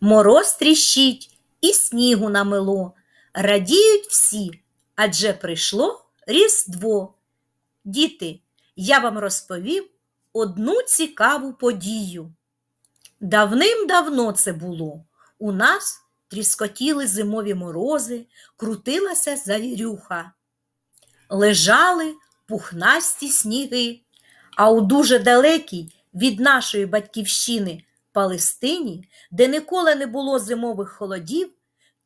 Мороз тріщить і снігу намело. Радіють всі, адже прийшло Різдво. Діти, я вам розповів одну цікаву подію. Давним-давно це було. У нас тріскотіли зимові морози, крутилася завірюха. Лежали пухнасті сніги, а у дуже далекій від нашої батьківщини Палестині, де ніколи не було зимових холодів,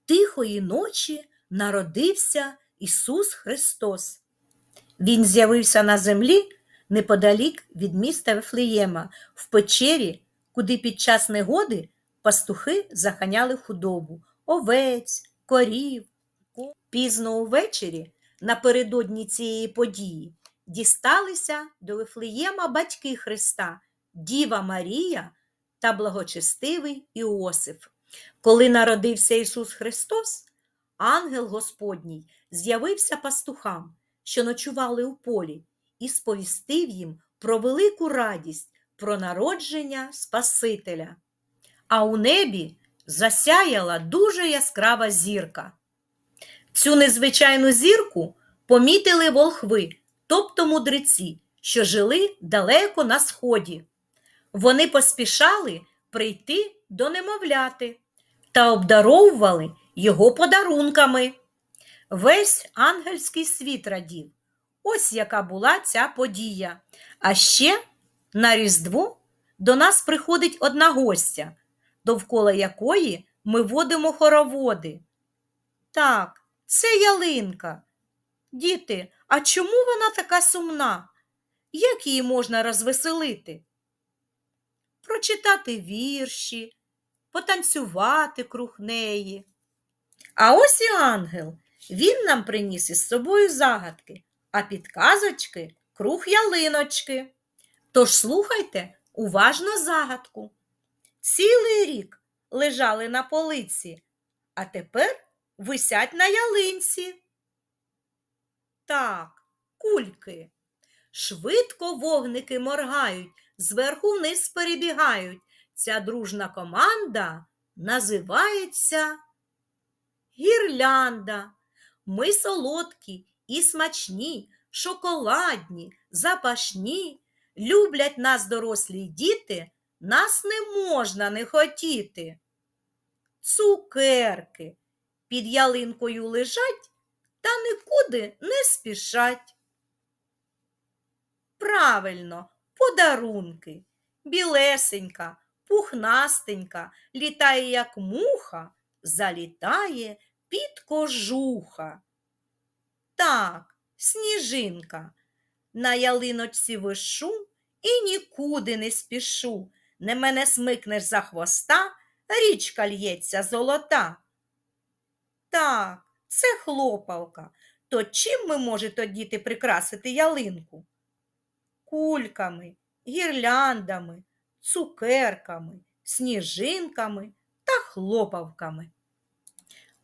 тихої ночі народився Ісус Христос. Він з'явився на землі неподалік від міста Вифлеєма, в печері, куди під час негоди пастухи заханяли худобу, овець, корів. Пізно увечері, напередодні цієї події, дісталися до Вифлеєма батьки Христа, Діва Марія та благочестивий Іосиф. Коли народився Ісус Христос, ангел Господній з'явився пастухам, що ночували у полі, і сповістив їм про велику радість, про народження Спасителя. А у небі засяяла дуже яскрава зірка. Цю незвичайну зірку помітили волхви, тобто мудреці, що жили далеко на сході. Вони поспішали прийти до немовляти та обдаровували його подарунками. Весь ангельський світ радів. Ось яка була ця подія. А ще на Різдво до нас приходить одна гостя, довкола якої ми водимо хороводи. Так, це ялинка. Діти, а чому вона така сумна? Як її можна розвеселити? Прочитати вірші, потанцювати круг неї. А ось і ангел. Він нам приніс із собою загадки, а підказочки круг ялиночки. Тож слухайте уважно загадку. Цілий рік лежали на полиці, а тепер висять на ялинці. Так, кульки. Швидко вогники моргають, зверху вниз перебігають. Ця дружна команда називається гірлянда. Ми солодкі і смачні, шоколадні, запашні. Люблять нас дорослі діти, нас не можна не хотіти. Цукерки під ялинкою лежать та нікуди не спішать. Правильно, подарунки. Білесенька, пухнастенька, літає, як муха, залітає під кожуха. Так, сніжинка, на ялиночці вишу і нікуди не спішу. Не мене смикнеш за хвоста, річка л'ється золота. Так, це хлопалка. То чим ми можете діти прикрасити ялинку? Кульками, гірляндами, цукерками, сніжинками та хлопавками.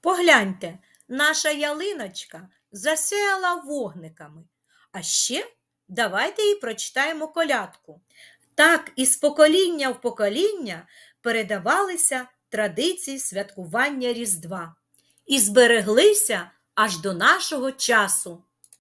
Погляньте, наша ялиночка засяяла вогниками. А ще давайте їй прочитаємо колядку. Так із покоління в покоління передавалися традиції святкування Різдва і збереглися аж до нашого часу.